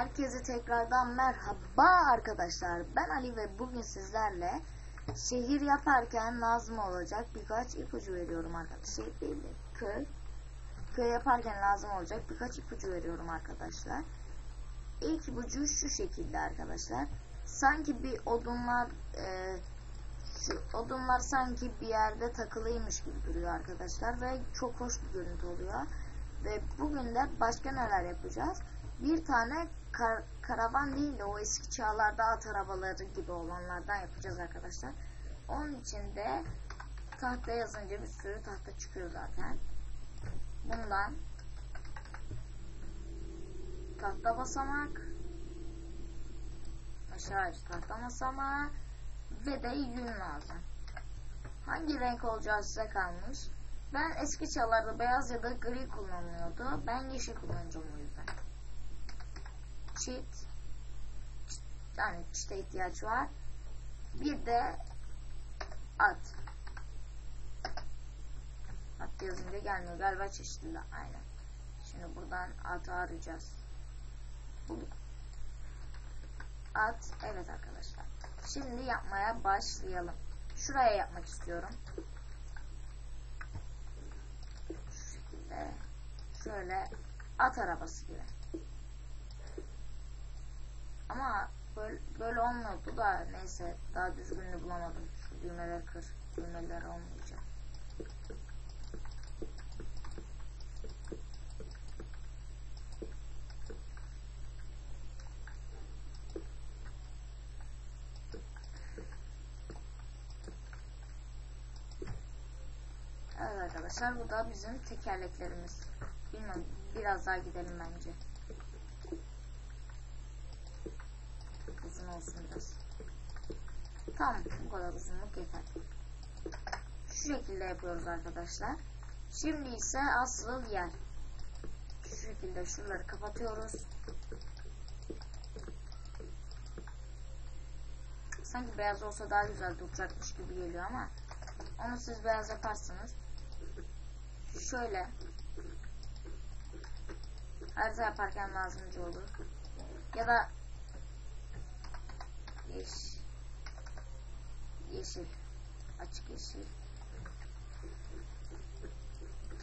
Herkese tekrardan merhaba arkadaşlar. Ben Ali ve bugün sizlerle şehir yaparken lazım olacak birkaç ipucu veriyorum arkadaşlar. Şehir değil de köy. Köy yaparken lazım olacak birkaç ipucu veriyorum arkadaşlar. İlk ipucu şu şekilde arkadaşlar. Sanki bir odunlar e, şu odunlar sanki bir yerde takılıymış gibi duruyor arkadaşlar ve çok hoş bir görüntü oluyor. Ve bugün de başka neler yapacağız? Bir tane kar- karavan değil de o eski çağlarda at arabaları gibi olanlardan yapacağız arkadaşlar. Onun için de tahta yazınca bir sürü tahta çıkıyor zaten. Bundan tahta basamak aşağı tahta basamağı ve de yün lazım. Hangi renk olacağı size kalmış. Ben eski çağlarda beyaz ya da gri kullanılıyordu. Ben yeşil kullanacağım o yüzden. Çit. Yani çite ihtiyaç var. Bir de at. At yazınca gelmiyor. Galiba çeşitli. Aynen. Şimdi buradan atı arayacağız. Bulduk. At. Evet arkadaşlar. Şimdi yapmaya başlayalım. Şuraya yapmak istiyorum. Şu şekilde. Şöyle at arabası gibi. Ama böyle, böyle olmuyordu da neyse daha düzgününü bulamadım. Şu düğmeleri kır. Düğmeler olmayacak. Evet arkadaşlar bu da bizim tekerleklerimiz. Bilmiyorum biraz daha gidelim bence. Biraz. Tamam bu kadar uzunluk yeter. Şu şekilde yapıyoruz arkadaşlar. Şimdi ise asıl yer. Şu şekilde şuraları kapatıyoruz. Sanki beyaz olsa daha güzel duracakmış gibi geliyor ama onu siz beyaz yaparsınız. Şöyle harita yaparken lazımcı olur. Ya da yeş, yeşil açık yeşil.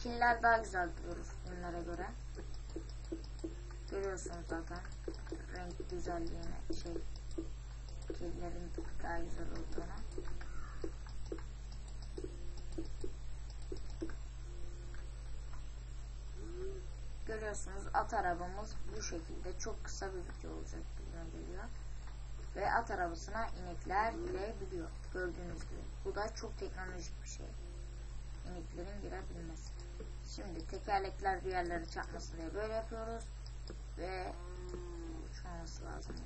Killer daha güzel durur bunlara göre. Görüyorsunuz zaten renk güzelliğini şey killerin daha güzel olduğunu. Görüyorsunuz at arabamız bu şekilde çok kısa bir video olacak gibi geliyor. Ve at arabasına inekler girebiliyor. Gördüğünüz gibi. Bu da çok teknolojik bir şey. İneklerin girebilmesi. Şimdi tekerlekler bir yerlere çarpmasın diye böyle yapıyoruz. Ve uçmaması lazım.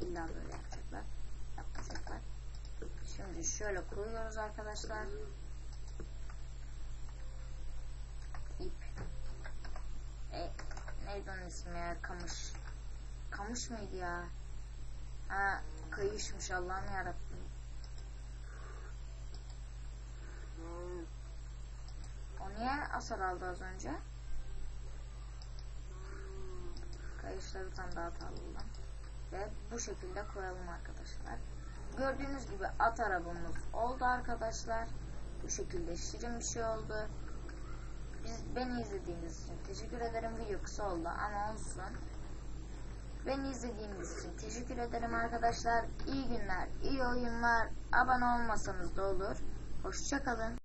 İlla böyle yapacaklar. Yapacaklar. Şimdi şöyle koyuyoruz arkadaşlar. İp. E, neydi onun ismi ya? Kamış. Kamış mıydı ya? Ha, kayışmış Allah'ım yarabbim. O niye asar aldı az önce? Kayışları tam daha atalım. Ve bu şekilde koyalım arkadaşlar. Gördüğünüz gibi at arabamız oldu arkadaşlar. Bu şekilde şirin bir şey oldu. Biz beni izlediğiniz için teşekkür ederim. Video kısa oldu ama olsun. Beni izlediğiniz için teşekkür ederim arkadaşlar. İyi günler, iyi oyunlar. Abone olmasanız da olur. Hoşçakalın.